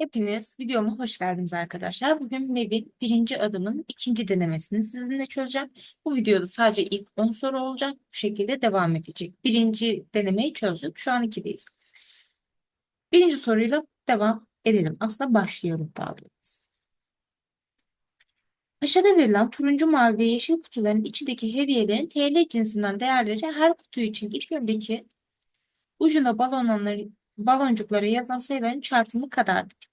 Hepiniz videoma hoş geldiniz arkadaşlar. Bugün MEB'in birinci adımın ikinci denemesini sizinle çözeceğim. Bu videoda sadece ilk 10 soru olacak. Bu şekilde devam edecek. Birinci denemeyi çözdük. Şu an ikideyiz. Birinci soruyla devam edelim. Aslında başlayalım daha doğrusu. Aşağıda verilen turuncu, mavi ve yeşil kutuların içindeki hediyelerin TL cinsinden değerleri her kutu için içindeki ucuna balonları, baloncuklara yazan sayıların çarpımı kadardır.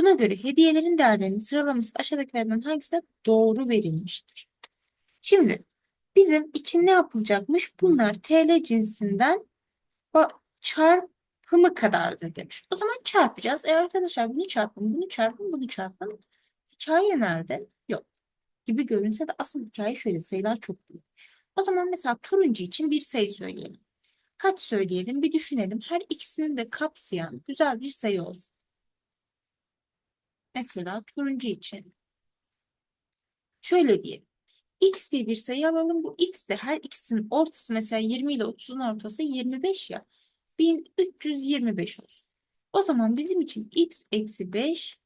Buna göre hediyelerin değerlerinin sıralaması aşağıdakilerden hangisine doğru verilmiştir? Şimdi bizim için ne yapılacakmış? Bunlar TL cinsinden çarpımı kadardır demiş. O zaman çarpacağız. E arkadaşlar bunu çarpın, bunu çarpın, bunu çarpın. Hikaye nerede? Yok. Gibi görünse de asıl hikaye şöyle sayılar çok büyük. O zaman mesela turuncu için bir sayı söyleyelim. Kaç söyleyelim bir düşünelim. Her ikisini de kapsayan güzel bir sayı olsun. Mesela turuncu için. Şöyle diyelim. X diye bir sayı alalım. Bu X de her ikisinin ortası mesela 20 ile 30'un ortası 25 ya. 1325 olsun. O zaman bizim için X eksi 5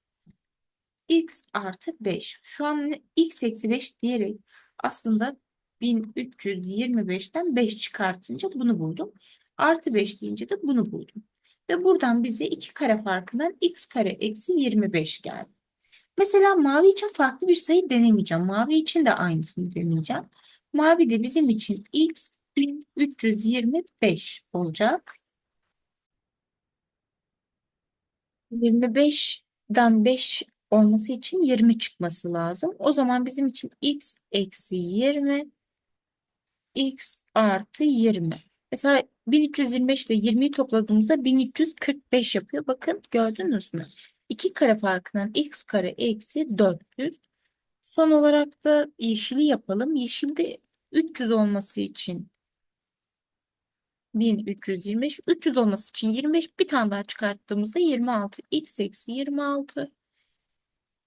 X artı 5. Şu an X eksi 5 diyerek aslında 1325'ten 5 çıkartınca bunu buldum. Artı 5 deyince de bunu buldum. Ve buradan bize 2 kare farkından x kare eksi 25 geldi. Mesela mavi için farklı bir sayı denemeyeceğim. Mavi için de aynısını deneyeceğim. Mavi de bizim için x 1325 olacak. 25'den 5 olması için 20 çıkması lazım. O zaman bizim için x eksi 20 x artı 20. Mesela 1325 ile 20'yi topladığımızda 1345 yapıyor. Bakın gördünüz mü? 2 kare farkından x kare eksi 400. Son olarak da yeşili yapalım. Yeşilde 300 olması için 1325. 300 olması için 25 bir tane daha çıkarttığımızda 26. x eksi 26.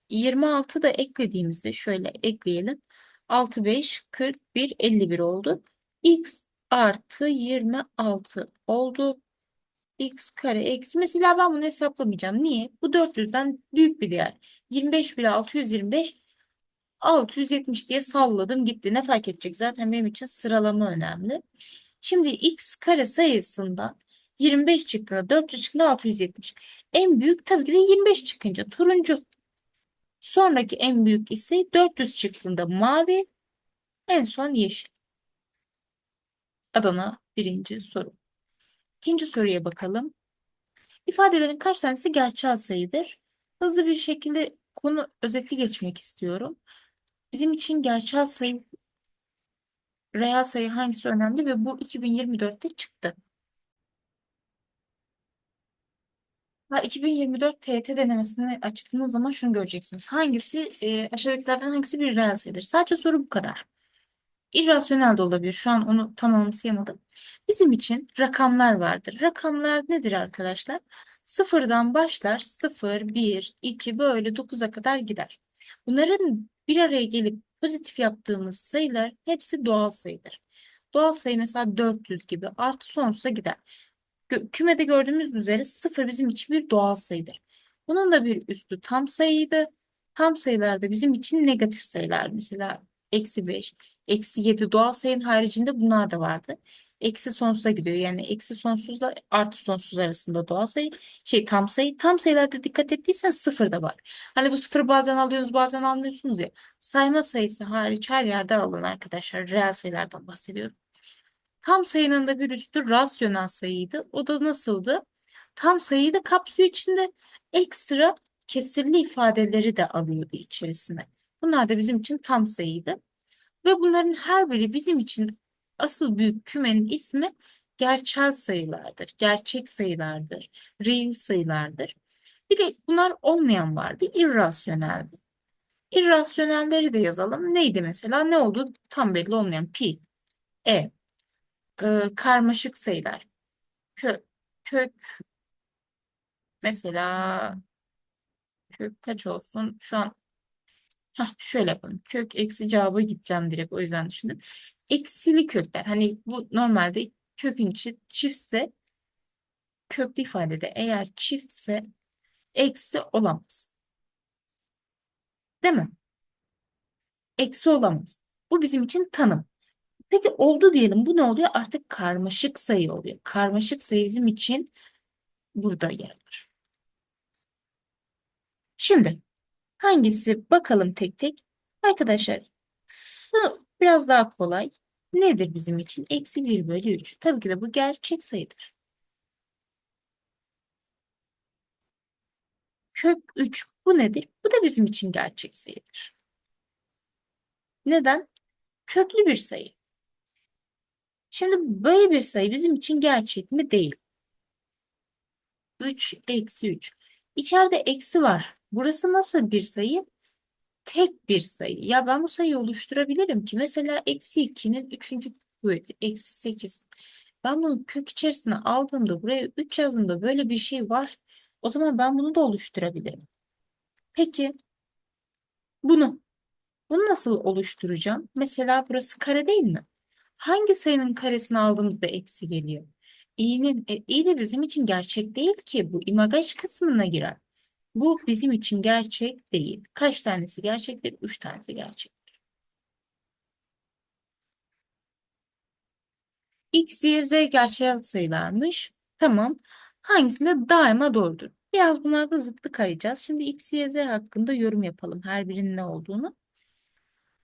26 da eklediğimizde şöyle ekleyelim. 6, 5, 41, 51 oldu. x artı 26 oldu. x kare eksi. Mesela ben bunu hesaplamayacağım. Niye? Bu 400'den büyük bir değer. 25 bile 625 670 diye salladım gitti. Ne fark edecek? Zaten benim için sıralama önemli. Şimdi x kare sayısından 25 çıktığında 400 çıktığında 670. En büyük tabii ki de 25 çıkınca turuncu. Sonraki en büyük ise 400 çıktığında mavi. En son yeşil. Adana birinci soru. İkinci soruya bakalım. İfadelerin kaç tanesi gerçel sayıdır? Hızlı bir şekilde konu özeti geçmek istiyorum. Bizim için gerçel sayı, reel sayı hangisi önemli ve bu 2024'te çıktı. Ha, 2024 TYT denemesini açtığınız zaman şunu göreceksiniz. Hangisi e, aşağıdakilerden hangisi bir reel sayıdır? Sadece soru bu kadar. İrrasyonel de olabilir. Şu an onu tam anımsayamadım. Bizim için rakamlar vardır. Rakamlar nedir arkadaşlar? Sıfırdan başlar. Sıfır, bir, iki böyle dokuza kadar gider. Bunların bir araya gelip pozitif yaptığımız sayılar hepsi doğal sayıdır. Doğal sayı mesela 400 gibi artı sonsuza gider. Kümede gördüğümüz üzere sıfır bizim için bir doğal sayıdır. Bunun da bir üstü tam sayıydı. Tam sayılar da bizim için negatif sayılar. Mesela eksi 5, eksi 7 doğal sayının haricinde bunlar da vardı. Eksi sonsuza gidiyor. Yani eksi sonsuzla artı sonsuz arasında doğal sayı. Şey tam sayı. Tam sayılarda dikkat ettiysen sıfır da var. Hani bu sıfırı bazen alıyorsunuz bazen almıyorsunuz ya. Sayma sayısı hariç her yerde alın arkadaşlar. Reel sayılardan bahsediyorum. Tam sayının da bir üstü rasyonel sayıydı. O da nasıldı? Tam sayıyı da kapsıyor içinde ekstra kesirli ifadeleri de alıyordu içerisine. Bunlar da bizim için tam sayıydı. Ve bunların her biri bizim için asıl büyük kümenin ismi gerçel sayılardır. Gerçek sayılardır. Real sayılardır. Bir de bunlar olmayan vardı. irrasyoneldi. İrrasyonelleri de yazalım. Neydi mesela? Ne oldu? Tam belli olmayan pi, e, e, karmaşık sayılar. Kök, kök mesela kök kaç olsun? Şu an heh, şöyle yapalım. Kök eksi cevabı gideceğim direkt o yüzden düşündüm. Eksili kökler. Hani bu normalde kökün çiftse köklü ifadede eğer çiftse eksi olamaz. Değil mi? Eksi olamaz. Bu bizim için tanım. Peki oldu diyelim. Bu ne oluyor? Artık karmaşık sayı oluyor. Karmaşık sayı bizim için burada yer alır. Şimdi hangisi bakalım tek tek. Arkadaşlar şu biraz daha kolay. Nedir bizim için? Eksi 1 bölü 3. Tabii ki de bu gerçek sayıdır. Kök 3 bu nedir? Bu da bizim için gerçek sayıdır. Neden? Köklü bir sayı. Şimdi böyle bir sayı bizim için gerçek mi? Değil. 3 eksi 3. İçeride eksi var. Burası nasıl bir sayı? Tek bir sayı. Ya ben bu sayıyı oluşturabilirim ki. Mesela eksi 2'nin 3. kuvveti. Eksi 8. Ben bunu kök içerisine aldığımda buraya 3 yazdığımda böyle bir şey var. O zaman ben bunu da oluşturabilirim. Peki bunu bunu nasıl oluşturacağım? Mesela burası kare değil mi? Hangi sayının karesini aldığımızda eksi geliyor? İ'nin e, i de bizim için gerçek değil ki bu imagaj kısmına girer. Bu bizim için gerçek değil. Kaç tanesi gerçektir? Üç tanesi gerçek. X, Y, Z gerçel sayılarmış. Tamam. Hangisinde daima doğrudur? Biraz bunlarda zıtlık arayacağız. Şimdi X, Y, Z hakkında yorum yapalım. Her birinin ne olduğunu.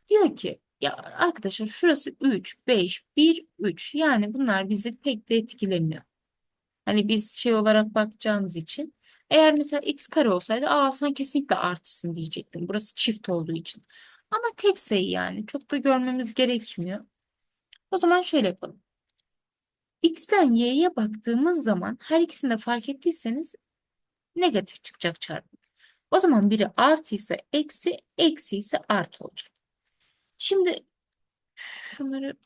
Diyor ki ya arkadaşlar şurası 3, 5, 1, 3. Yani bunlar bizi pek de etkilemiyor. Hani biz şey olarak bakacağımız için. Eğer mesela x kare olsaydı aa sen kesinlikle artısın diyecektim. Burası çift olduğu için. Ama tek sayı yani. Çok da görmemiz gerekmiyor. O zaman şöyle yapalım. X'ten Y'ye baktığımız zaman her ikisini de fark ettiyseniz negatif çıkacak çarpım. O zaman biri artı ise eksi, eksi ise artı olacak. Şimdi şunları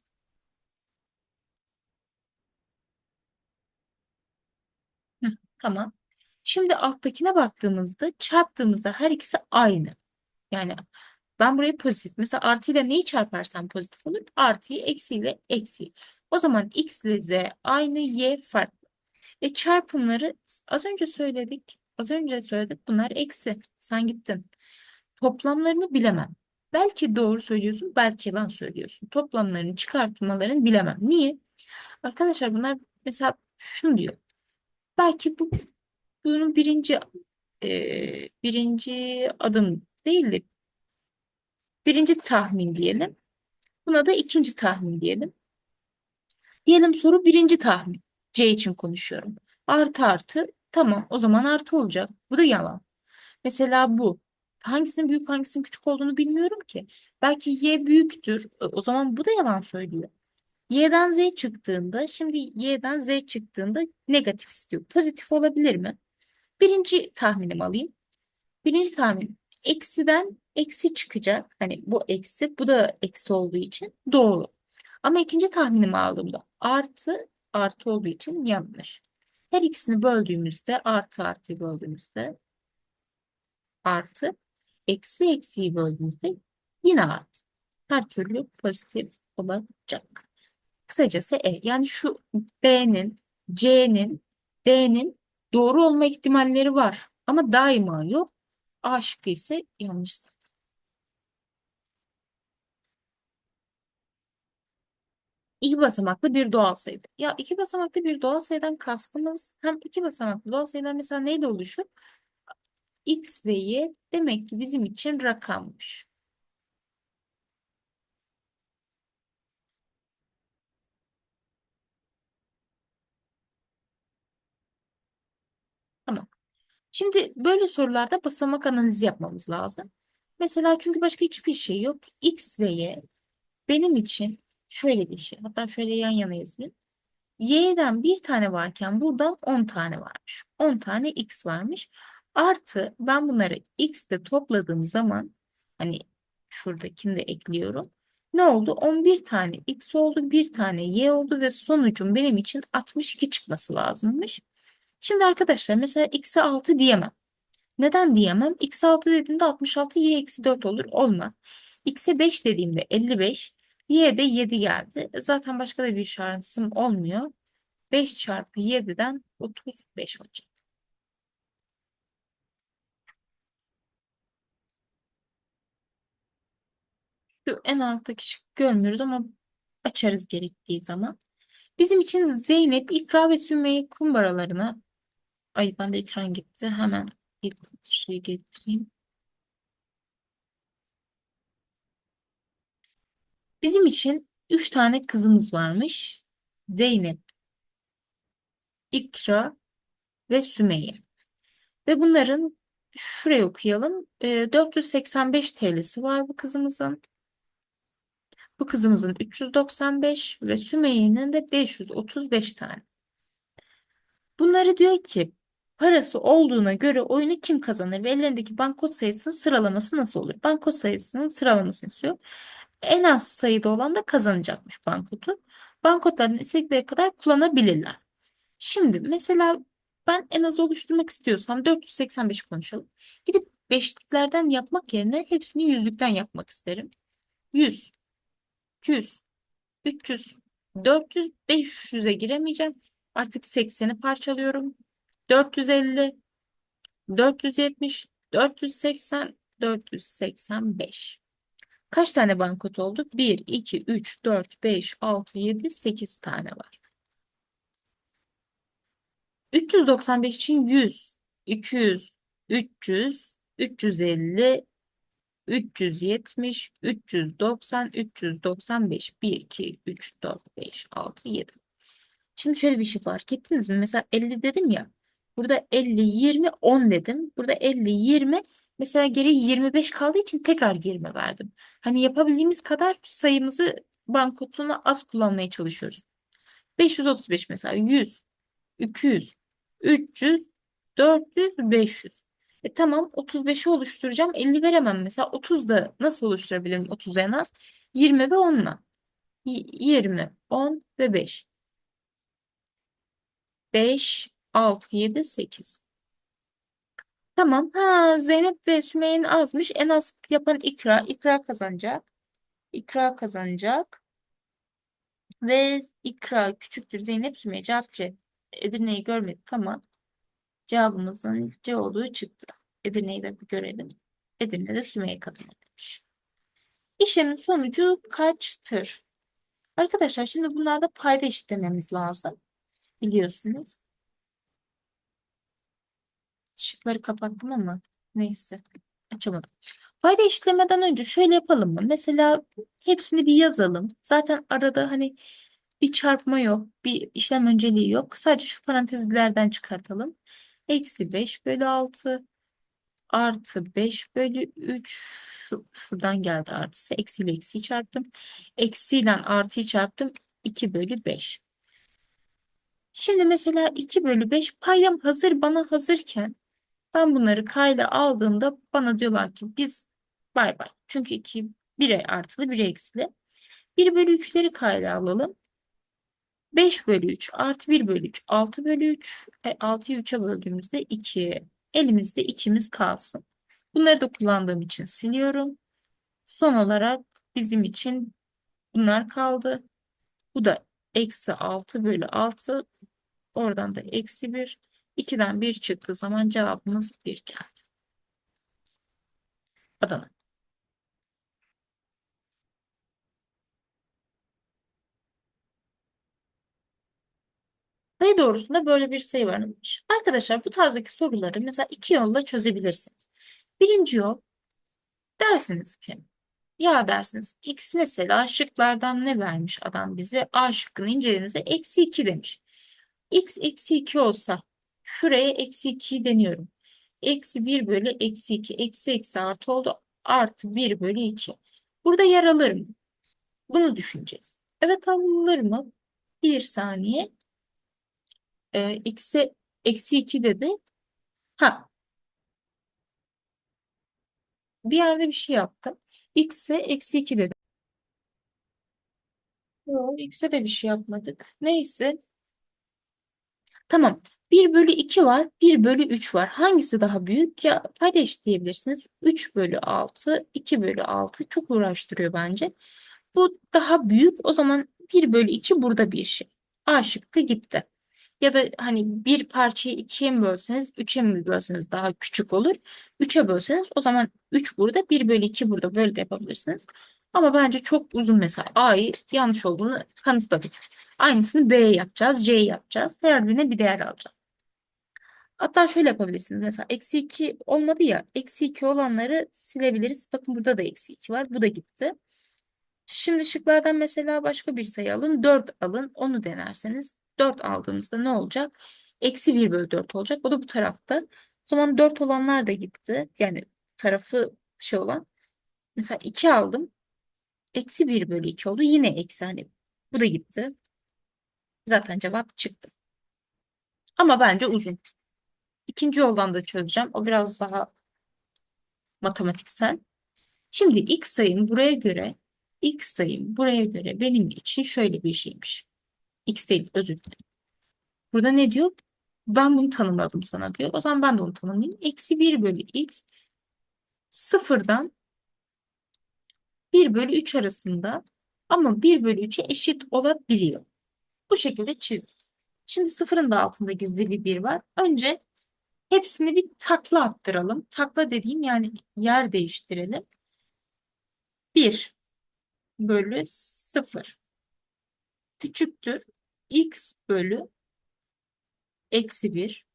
Heh, tamam. Şimdi alttakine baktığımızda çarptığımızda her ikisi aynı. Yani ben burayı pozitif. Mesela artı ile neyi çarparsam pozitif olur? Artıyı eksiyle eksi. O zaman x ile z aynı y farklı. E çarpımları az önce söyledik. Az önce söyledik. Bunlar eksi. Sen gittin. Toplamlarını bilemem. Belki doğru söylüyorsun, belki yalan söylüyorsun. Toplamlarını, çıkartmalarını bilemem. Niye? Arkadaşlar bunlar mesela şunu diyor. Belki bu bunun birinci e, birinci adım değil de birinci tahmin diyelim. Buna da ikinci tahmin diyelim. Diyelim soru birinci tahmin. C için konuşuyorum. Artı artı tamam o zaman artı olacak. Bu da yalan. Mesela bu. Hangisinin büyük hangisinin küçük olduğunu bilmiyorum ki. Belki y büyüktür. E, O zaman bu da yalan söylüyor. Y'den Z çıktığında şimdi Y'den Z çıktığında negatif istiyor. Pozitif olabilir mi? Birinci tahminimi alayım. Birinci tahmin eksiden eksi çıkacak. Hani bu eksi bu da eksi olduğu için doğru. Ama ikinci tahminimi aldığımda artı artı olduğu için yanlış. Her ikisini böldüğümüzde artı artıyı böldüğümüzde artı eksi eksiyi böldüğümüzde yine artı. Her türlü pozitif olacak. Kısacası E. Yani şu B'nin, C'nin, D'nin doğru olma ihtimalleri var. Ama daima yok. A şıkkı ise yanlış. İki basamaklı bir doğal sayıdır. Ya iki basamaklı bir doğal sayıdan kastımız hem iki basamaklı doğal sayılar mesela neyle oluşur? X ve Y demek ki bizim için rakammış. Tamam. Şimdi böyle sorularda basamak analizi yapmamız lazım. Mesela çünkü başka hiçbir şey yok. X ve Y benim için şöyle bir şey. Hatta şöyle yan yana yazayım. Y'den bir tane varken buradan 10 tane varmış. 10 tane X varmış. Artı ben bunları X'te topladığım zaman hani şuradakini de ekliyorum. Ne oldu? 11 tane X oldu, bir tane Y oldu ve sonucum benim için 62 çıkması lazımmış. Şimdi arkadaşlar mesela X'e 6 diyemem. Neden diyemem? X 6 dediğimde 66 Y eksi 4 olur. Olmaz. X'e 5 dediğimde 55. Y'de 7 geldi. Zaten başka da bir şansım olmuyor. 5 çarpı 7'den 35 olacak. Şu en alttaki şık görmüyoruz ama açarız gerektiği zaman. Bizim için Zeynep, İkra ve Sümeyye kumbaralarını ay ben de ekran gitti. Hemen şey getireyim. Bizim için üç tane kızımız varmış. Zeynep, İkra ve Sümeyye. Ve bunların şuraya okuyalım. E, 485 TL'si var bu kızımızın. Bu kızımızın 395 ve Sümeyye'nin de 535 tane. Bunları diyor ki parası olduğuna göre oyunu kim kazanır ve ellerindeki banknot sayısının sıralaması nasıl olur? Banknot sayısının sıralamasını istiyor. En az sayıda olan da kazanacakmış banknotu. Banknotlardan istedikleri kadar kullanabilirler. Şimdi mesela ben en az oluşturmak istiyorsam 485 konuşalım. Gidip beşliklerden yapmak yerine hepsini yüzlükten yapmak isterim. 100, 200, 300, 400, 500'e giremeyeceğim. Artık 80'i parçalıyorum. 450, 470, 480, 485. Kaç tane banknot oldu? 1, 2, 3, 4, 5, 6, 7, 8 tane var. 395 için 100, 200, 300, 350, 370, 390, 395, 1, 2, 3, 4, 5, 6, 7. Şimdi şöyle bir şey fark ettiniz mi? Mesela 50 dedim ya. Burada 50, 20, 10 dedim. Burada 50, 20. Mesela geri 25 kaldığı için tekrar 20 verdim. Hani yapabildiğimiz kadar sayımızı banknotunu az kullanmaya çalışıyoruz. 535 mesela 100, 200, 300, 400, 500. E tamam 35'i oluşturacağım. 50 veremem mesela. 30 da nasıl oluşturabilirim 30 en az? 20 ve 10'la. 20, 10 ve 5. 5, 6, 7, 8. Tamam. Ha, Zeynep ve Sümeyye'nin azmış. En az yapan İkra. İkra kazanacak. İkra kazanacak. Ve İkra küçüktür. Zeynep Sümeyye cevap C. Edirne'yi görmedik ama cevabımızın C olduğu çıktı. Edirne'yi de bir görelim. Edirne'de Sümeyye kazanmış. İşlemin sonucu kaçtır? Arkadaşlar şimdi bunlarda payda eşitlememiz lazım. Biliyorsunuz. Şıkları kapattım ama neyse açamadım. Payda işlemeden önce şöyle yapalım mı? Mesela hepsini bir yazalım. Zaten arada hani bir çarpma yok, bir işlem önceliği yok. Sadece şu parantezlerden çıkartalım. Eksi 5 bölü 6 artı 5 bölü 3 şu, şuradan geldi artısı. Eksiyle eksiyi çarptım. Eksiyle artıyı çarptım. 2 bölü 5. Şimdi mesela 2 bölü 5 paydam hazır bana hazırken ben bunları kayda aldığımda bana diyorlar ki biz bay bay. Çünkü 2 1'e artılı 1'e eksili. 1 bölü 3'leri kayda alalım. 5 bölü 3 artı 1 bölü 3 6 bölü 3 e, 6'yı 3'e böldüğümüzde 2 elimizde 2'miz kalsın. Bunları da kullandığım için siliyorum. Son olarak bizim için bunlar kaldı. Bu da eksi 6 bölü 6 oradan da eksi 1 2'den 1 çıktığı zaman cevabımız 1 geldi. Adana. Sayı doğrusunda böyle bir sayı varmış. Arkadaşlar bu tarzdaki soruları mesela iki yolla çözebilirsiniz. Birinci yol dersiniz ki ya dersiniz x mesela şıklardan ne vermiş adam bize? A şıkkını incelediğimizde eksi 2 demiş. x eksi 2 olsa şuraya eksi 2 deniyorum. Eksi 1 bölü eksi 2 eksi eksi artı oldu artı 1 bölü 2. Burada yer alır mı? Bunu düşüneceğiz. Evet alır mı? Bir saniye. Ee, x'e eksi 2 dedi. Ha. Bir yerde bir şey yaptım. x'e eksi 2 dedi. Yok, x'e de bir şey yapmadık. Neyse. Tamam. 1 bölü 2 var. 1 bölü 3 var. Hangisi daha büyük? Ya payda eşitleyebilirsiniz. 3 bölü 6, 2 bölü 6 çok uğraştırıyor bence. Bu daha büyük. O zaman 1 bölü 2 burada bir şey. A şıkkı gitti. Ya da hani bir parçayı ikiye mi bölseniz, üçe mi bölseniz daha küçük olur. Üçe bölseniz o zaman 3 burada, 1 bölü 2 burada böyle de yapabilirsiniz. Ama bence çok uzun mesela A'yı yanlış olduğunu kanıtladık. Aynısını B'ye yapacağız, C'ye yapacağız. Her birine bir değer alacağız. Hatta şöyle yapabilirsiniz. Mesela eksi 2 olmadı ya. Eksi 2 olanları silebiliriz. Bakın burada da eksi 2 var. Bu da gitti. Şimdi şıklardan mesela başka bir sayı alın. 4 alın. Onu denerseniz 4 aldığımızda ne olacak? Eksi 1 bölü 4 olacak. O da bu tarafta. O zaman 4 olanlar da gitti. Yani tarafı şey olan. Mesela 2 aldım. Eksi 1 bölü 2 oldu. Yine eksi hani bu da gitti. Zaten cevap çıktı. Ama bence uzun. İkinci yoldan da çözeceğim. O biraz daha matematiksel. Şimdi x sayım buraya göre x sayım buraya göre benim için şöyle bir şeymiş. X değil özür dilerim. Burada ne diyor? Ben bunu tanımladım sana diyor. O zaman ben de onu tanımlayayım. Eksi 1 bölü x sıfırdan 1 bölü 3 arasında ama 1 bölü 3'e eşit olabiliyor. Bu şekilde çizdik. Şimdi sıfırın da altında gizli bir 1 var. Önce hepsini bir takla attıralım. Takla dediğim yani yer değiştirelim. 1 bölü 0 küçüktür x bölü eksi 1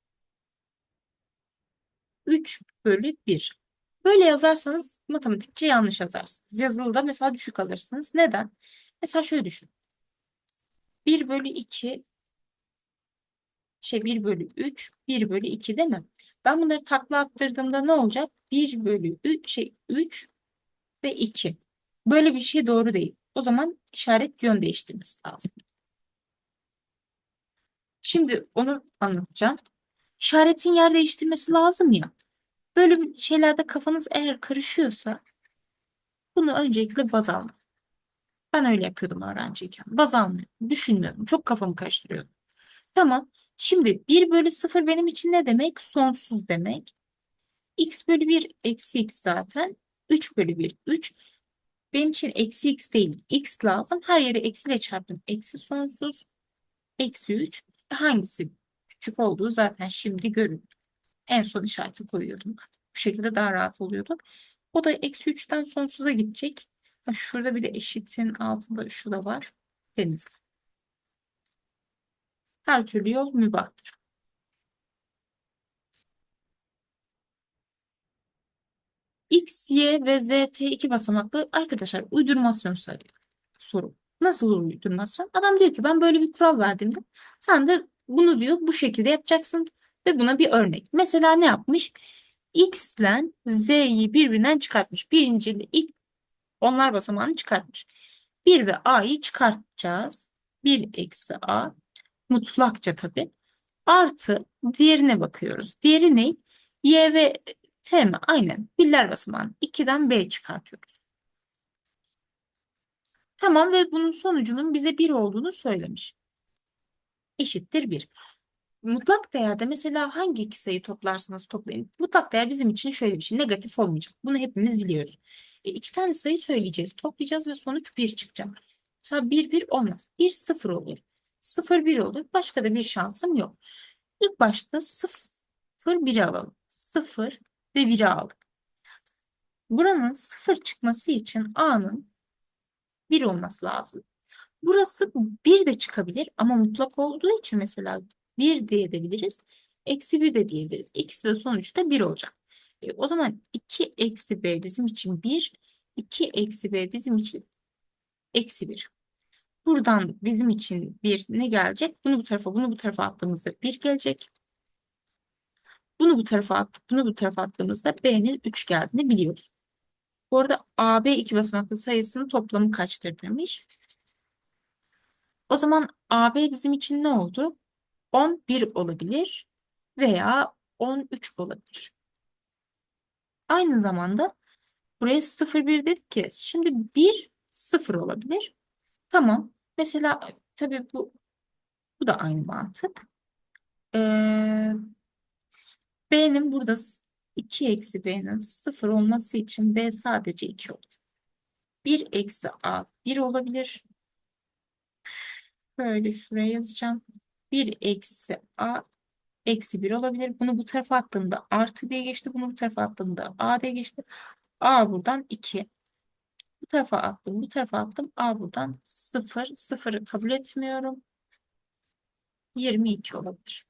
3 bölü 1. Böyle yazarsanız matematikçi yanlış yazarsınız. Yazılıda mesela düşük alırsınız. Neden? Mesela şöyle düşün. 1 bölü 2 şey 1 bölü 3 1 bölü 2 değil mi? Ben bunları takla attırdığımda ne olacak? 1 bölü 3 şey 3 ve 2. Böyle bir şey doğru değil. O zaman işaret yön değiştirmesi lazım. Şimdi onu anlatacağım. İşaretin yer değiştirmesi lazım ya. Böyle şeylerde kafanız eğer karışıyorsa bunu öncelikle baz alın. Ben öyle yapıyordum öğrenciyken. Baz almıyordum. Düşünmüyordum. Çok kafamı karıştırıyordum. Tamam. Şimdi 1 bölü 0 benim için ne demek? Sonsuz demek. x bölü 1 eksi x zaten. 3 bölü 1 3. Benim için eksi x değil. x lazım. Her yere eksiyle çarptım. Eksi sonsuz. Eksi 3. Hangisi küçük olduğu zaten şimdi görün. En son işareti koyuyordum. Bu şekilde daha rahat oluyordu. O da eksi 3'ten sonsuza gidecek. Şurada bir de eşitin altında şu da var. Denizli. Her türlü yol mübahtır. X, Y ve Z, T iki basamaklı arkadaşlar uydurmasyon sayıyor. Soru. Nasıl uydurmasyon? Adam diyor ki ben böyle bir kural verdiğimde sen de bunu diyor bu şekilde yapacaksın ve buna bir örnek. Mesela ne yapmış? X ile Z'yi birbirinden çıkartmış. Birinci ile ilk onlar basamağını çıkartmış. 1 ve A'yı çıkartacağız. 1 eksi A mutlakça tabii. Artı diğerine bakıyoruz. Diğeri ne? Y ve T mi? Aynen. Birler basamağını 2'den B çıkartıyoruz. Tamam ve bunun sonucunun bize 1 olduğunu söylemiş. Eşittir 1. Mutlak değerde mesela hangi iki sayı toplarsanız toplayın. Mutlak değer bizim için şöyle bir şey. Negatif olmayacak. Bunu hepimiz biliyoruz. E, iki tane sayı söyleyeceğiz. Toplayacağız ve sonuç 1 çıkacak. Mesela 1 1 olmaz. 1 0 olur. 0 1 olur. Başka da bir şansım yok. İlk başta 0 1'i alalım. 0 ve 1'i aldık. Buranın 0 çıkması için A'nın 1 olması lazım. Burası 1 de çıkabilir ama mutlak olduğu için mesela 1 diyebiliriz. Eksi 1 de diyebiliriz. İkisi de sonuçta 1 olacak. E, o zaman 2 eksi b bizim için 1. 2 eksi b bizim için eksi 1. Buradan bizim için 1 ne gelecek? Bunu bu tarafa bunu bu tarafa attığımızda 1 gelecek. Bunu bu tarafa attık. Bunu bu tarafa attığımızda b'nin 3 geldiğini biliyoruz. Bu arada AB iki basamaklı sayısının toplamı kaçtır demiş. O zaman AB bizim için ne oldu? 11 olabilir veya 13 olabilir. Aynı zamanda buraya 0,1 dedik ki şimdi 1 0 olabilir. Tamam. Mesela tabii bu bu da aynı mantık. Ee, B'nin burada 2 eksi B'nin 0 olması için B sadece 2 olur. 1 eksi A 1 olabilir. Şöyle şuraya yazacağım. 1 eksi A eksi 1 olabilir. Bunu bu tarafa attığımda artı diye geçti. Bunu bu tarafa attığımda A diye geçti. A buradan 2. Bu tarafa attım, bu tarafa attım. A buradan 0, 0'ı kabul etmiyorum. 22 olabilir.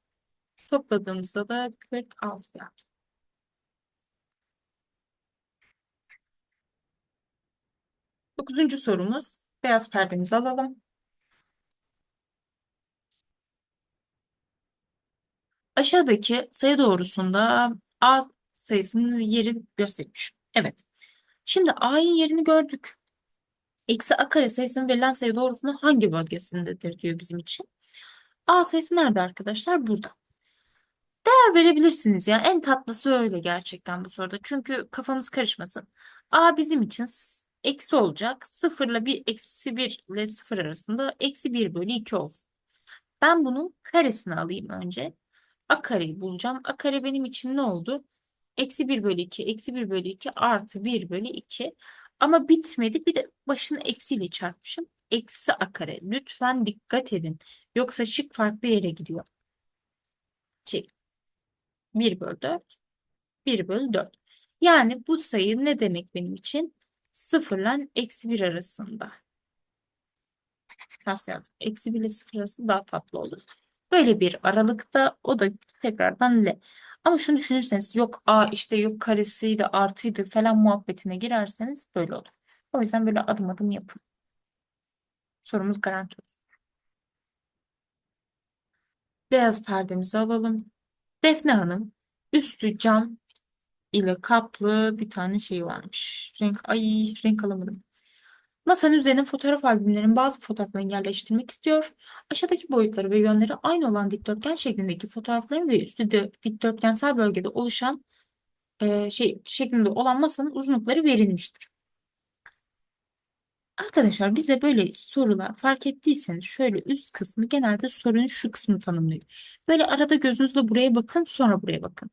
Topladığımızda da 46 geldi. Dokuzuncu sorumuz. Beyaz perdemizi alalım. Aşağıdaki sayı doğrusunda A sayısının yeri gösterilmiş. Evet. Şimdi A'nın yerini gördük. Eksi A kare sayısının verilen sayı doğrusunda hangi bölgesindedir diyor bizim için. A sayısı nerede arkadaşlar? Burada. Değer verebilirsiniz ya. En tatlısı öyle gerçekten bu soruda. Çünkü kafamız karışmasın. A bizim için eksi olacak. 0 ile 1, eksi 1 ile 0 arasında eksi 1 bölü 2 olsun. Ben bunun karesini alayım önce. A kareyi bulacağım. A kare benim için ne oldu? Eksi 1 bölü 2, eksi 1 bölü 2 artı 1 bölü 2. Ama bitmedi. Bir de başını eksiyle çarpmışım. Eksi A kare. Lütfen dikkat edin. Yoksa şık farklı yere gidiyor. Şey, 1 bölü 4, 1 bölü 4. Yani bu sayı ne demek benim için? 0 ile eksi 1 arasında. Ters yazdım. Eksi 1 ile 0 arasında daha tatlı olur. Böyle bir aralıkta o da tekrardan L. Ama şunu düşünürseniz yok A işte yok karesiydi artıydı falan muhabbetine girerseniz böyle olur. O yüzden böyle adım adım yapın. Sorumuz garanti olsun. Beyaz perdemizi alalım. Defne Hanım üstü cam ile kaplı bir tane şey varmış. Renk ay renk alamadım. Masanın üzerine fotoğraf albümlerinin bazı fotoğraflarını yerleştirmek istiyor. Aşağıdaki boyutları ve yönleri aynı olan dikdörtgen şeklindeki fotoğrafların ve üstü de dikdörtgensel bölgede oluşan e, şey şeklinde olan masanın uzunlukları verilmiştir. Arkadaşlar bize böyle sorular fark ettiyseniz şöyle üst kısmı genelde sorunun şu kısmını tanımlıyor. Böyle arada gözünüzle buraya bakın sonra buraya bakın.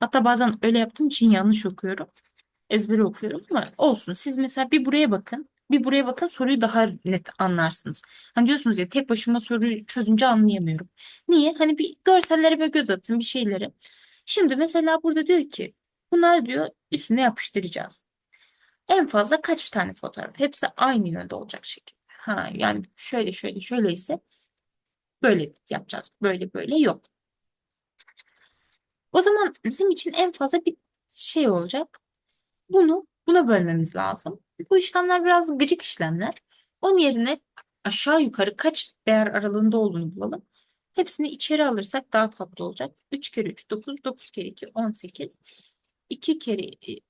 Hatta bazen öyle yaptığım için yanlış okuyorum. Ezbere okuyorum ama olsun. Siz mesela bir buraya bakın. Bir buraya bakın soruyu daha net anlarsınız. Hani diyorsunuz ya tek başıma soruyu çözünce anlayamıyorum. Niye? Hani bir görsellere böyle göz atın bir şeylere. Şimdi mesela burada diyor ki bunlar diyor üstüne yapıştıracağız. En fazla kaç tane fotoğraf? Hepsi aynı yönde olacak şekilde. Ha, yani şöyle şöyle şöyle ise böyle yapacağız. Böyle böyle yok. O zaman bizim için en fazla bir şey olacak. Bunu buna bölmemiz lazım. Bu işlemler biraz gıcık işlemler. Onun yerine aşağı yukarı kaç değer aralığında olduğunu bulalım. Hepsini içeri alırsak daha tatlı olacak. 3 kere 3 9, 9 kere 2 18. 2 kere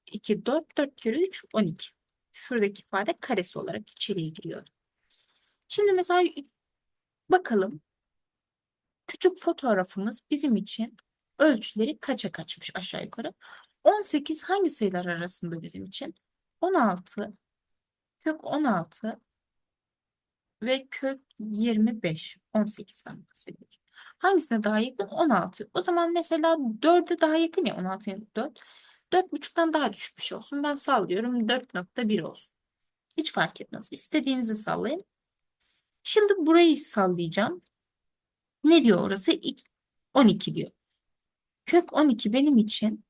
2 4, 4 kere 3 12. Şuradaki ifade karesi olarak içeriye giriyor. Şimdi mesela bakalım. Küçük fotoğrafımız bizim için ölçüleri kaça kaçmış aşağı yukarı. 18 hangi sayılar arasında bizim için? 16, kök 16 ve kök 25. 18'den bahsediyoruz. Hangisine daha yakın? 16. O zaman mesela 4'e daha yakın ya 16'ya 4. 4,5'tan daha düşük bir şey olsun. Ben sallıyorum 4.1 olsun. Hiç fark etmez. İstediğinizi sallayın. Şimdi burayı sallayacağım. Ne diyor orası? 12 diyor. Kök 12 benim için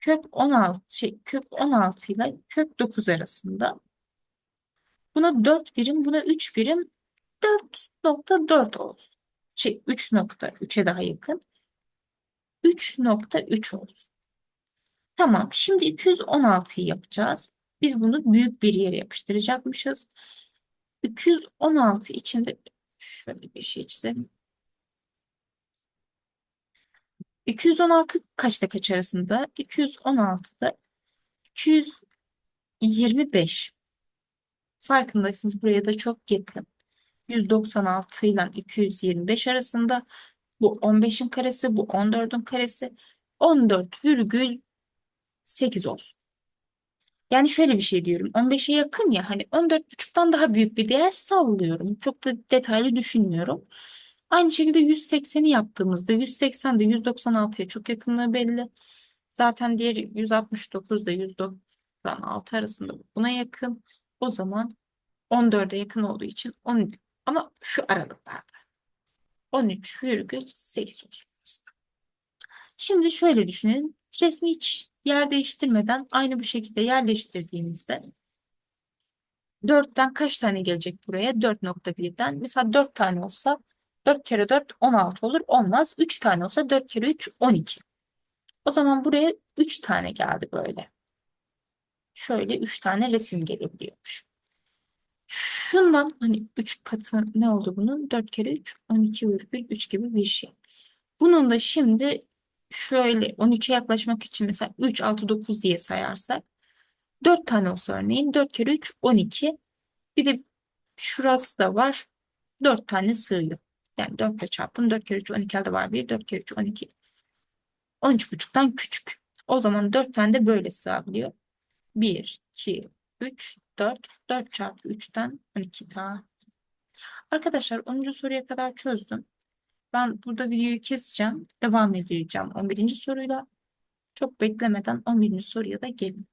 kök 16 şey kök 16 ile kök 9 arasında. Buna 4 birim, buna 3 birim 4.4 olsun. Şey 3.3'e daha yakın. 3.3 olsun. Tamam. Şimdi 216'yı yapacağız. Biz bunu büyük bir yere yapıştıracakmışız. 216 içinde şöyle bir şey çizelim. 216 kaçta kaç arasında? 216'da 225. Farkındaysanız buraya da çok yakın. 196 ile 225 arasında. Bu 15'in karesi, bu 14'ün karesi. 14,8 olsun. Yani şöyle bir şey diyorum. 15'e yakın ya hani 14,5'tan daha büyük bir değer sallıyorum. Çok da detaylı düşünmüyorum. Aynı şekilde 180'i yaptığımızda 180 de 196'ya çok yakınlığı belli. Zaten diğer 169 da 196 arasında buna yakın. O zaman 14'e yakın olduğu için 10 ama şu aralıklarda 13,8 olsun. Şimdi şöyle düşünelim. Resmi hiç yer değiştirmeden aynı bu şekilde yerleştirdiğimizde 4'ten kaç tane gelecek buraya? 4.1'den. Mesela 4 tane olsa 4 kere 4 16 olur. Olmaz. 3 tane olsa 4 kere 3 12. O zaman buraya 3 tane geldi böyle. Şöyle 3 tane resim gelebiliyormuş. Şundan hani 3 katı ne oldu bunun? 4 kere 3 12,3 gibi bir şey. Bunun da şimdi şöyle 13'e yaklaşmak için mesela 3, 6, 9 diye sayarsak 4 tane olsa örneğin 4 kere 3 12. Bir de şurası da var. 4 tane sığıyor. Yani 4 ile çarptım. 4 kere 3 12 elde var 1. 4 kere 3 12. 13,5'tan küçük. O zaman 4 tane de böyle sığabiliyor. 1, 2, 3, 4. 4 çarpı 3'ten 12 daha. Arkadaşlar 10. soruya kadar çözdüm. Ben burada videoyu keseceğim. Devam edeceğim 11. soruyla. Çok beklemeden 11. soruya da gelin.